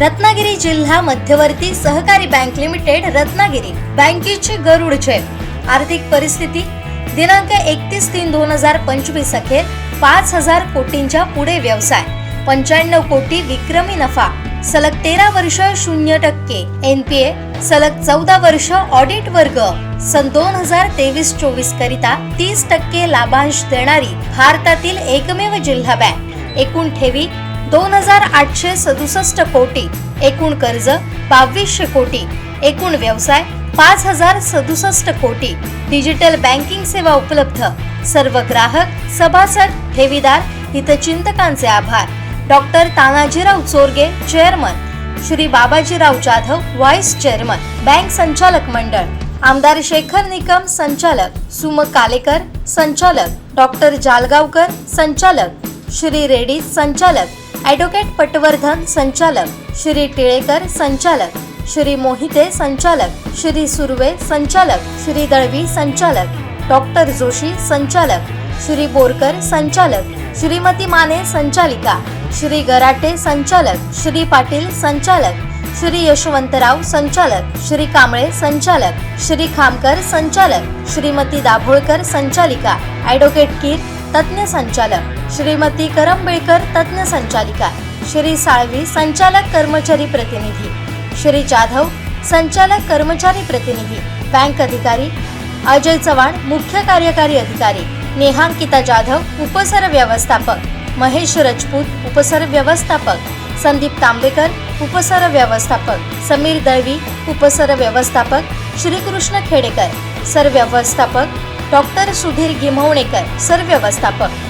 रत्नागिरी जिल्हा मध्यवर्ती सहकारी बँक लिमिटेड रत्नागिरी. बँकेची गरुड झेप आर्थिक परिस्थिती. दिनांक एकतीस तीन दोन हजार पंचवीस अखेर पाच हजार कोटींच्या पुढे व्यवसाय. पंच्याण्णव कोटी विक्रमी नफा. सलग तेरा वर्ष शून्य टक्के. एनपीए सलग चौदा वर्ष ऑडिट वर्ग. सन दोन हजार तेवीस चोवीस करिता तीस टक्के लाभांश देणारी भारतातील एकमेव जिल्हा बँक. एकूण ठेवी दोन हजार आठशे सदुसष्ट कोटी एकूण कर्ज बावीसशे कोटी एकूण व्यवसाय पाच हजार सदुसष्ट कोटी. डिजिटल बँकिंग सेवा उपलब्ध. सर्व ग्राहक सभासद ठेवीदार हितचिंतकांचे आभार. Doctor Tanajirao Chorge chairman Shri Babajirao Jadhav vice chairman bank संचालक मंडळ. आमदार शेखर निकम संचालक. सुम कालेकर संचालक. डॉक्टर जालगावकर संचालक. श्री रेड्डी संचालक. ॲडव्होकेट पटवर्धन संचालक. श्री टिळेकर संचालक. श्री मोहिते संचालक. श्री सुर्वे संचालक. श्री दळवी संचालक. डॉक्टर जोशी संचालक. श्री बोरकर संचालक. श्रीमती माने संचालिका. श्री गराटे संचालक. श्री पाटील संचालक. श्री यशवंतराव संचालक. श्री कांबळे संचालक. श्री खामकर संचालक. श्रीमती दाभोळकर संचालिका. ॲडव्होकेट कीर तज्ज्ञ संचालक श्रीमती करंबेळकर तज्ज्ञ संचालिका श्री साळवी संचालक कर्मचारी प्रतिनिधी श्री जाधव संचालक कर्मचारी प्रतिनिधी बँक अधिकारी अजय चव्हाण मुख्य कार्यकारी अधिकारी नेहांकिता जाधव उपसर व्यवस्थापक महेश राजपूत उपसर व्यवस्थापक संदीप तांबेकर उपसर व्यवस्थापक समीर दळवी उपसर व्यवस्थापक श्रीकृष्ण खेडेकर सर व्यवस्थापक डॉक्टर सुधीर गिमवणेकर सर व्यवस्थापक.